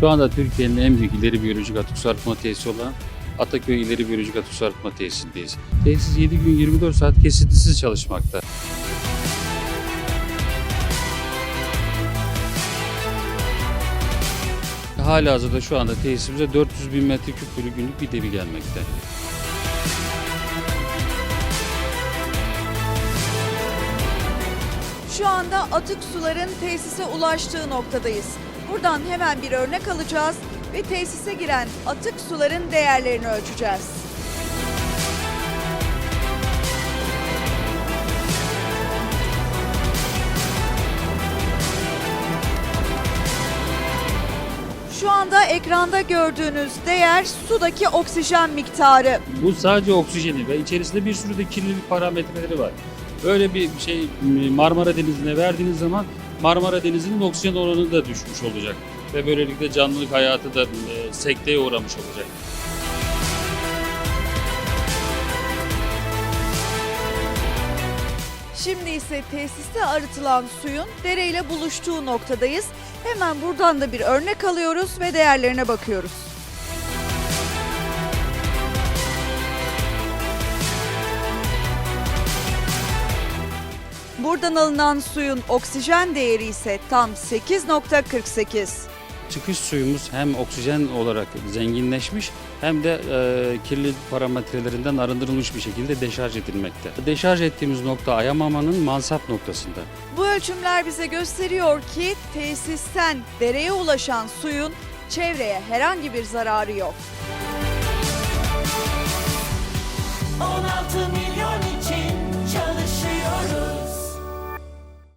Şu anda Türkiye'nin en büyük ileri biyolojik atık su tesisi olan Ataköy İleri Biyolojik Atık Su Tesisindeyiz. Tesis 7 gün 24 saat kesintisiz çalışmakta. Hala hazırda şu anda tesisimize 400 bin metreküp bölü günlük bir debi gelmekte. Şu anda atık suların tesise ulaştığı noktadayız. Buradan hemen bir örnek alacağız ve tesise giren atık suların değerlerini ölçeceğiz. Şu anda ekranda gördüğünüz değer sudaki oksijen miktarı. Bu sadece oksijeni ve içerisinde bir sürü de kirlilik parametreleri var. Böyle bir şey Marmara Denizi'ne verdiğiniz zaman Marmara Denizi'nin oksijen oranı da düşmüş olacak. Ve böylelikle canlılık hayatı da e, sekteye uğramış olacak. Şimdi ise tesiste arıtılan suyun dereyle buluştuğu noktadayız. Hemen buradan da bir örnek alıyoruz ve değerlerine bakıyoruz. Buradan alınan suyun oksijen değeri ise tam 8.48. Çıkış suyumuz hem oksijen olarak zenginleşmiş hem de e, kirli parametrelerinden arındırılmış bir şekilde deşarj edilmekte. Deşarj ettiğimiz nokta Ayamaman'ın mansap noktasında. Bu ölçümler bize gösteriyor ki tesisten dereye ulaşan suyun çevreye herhangi bir zararı yok.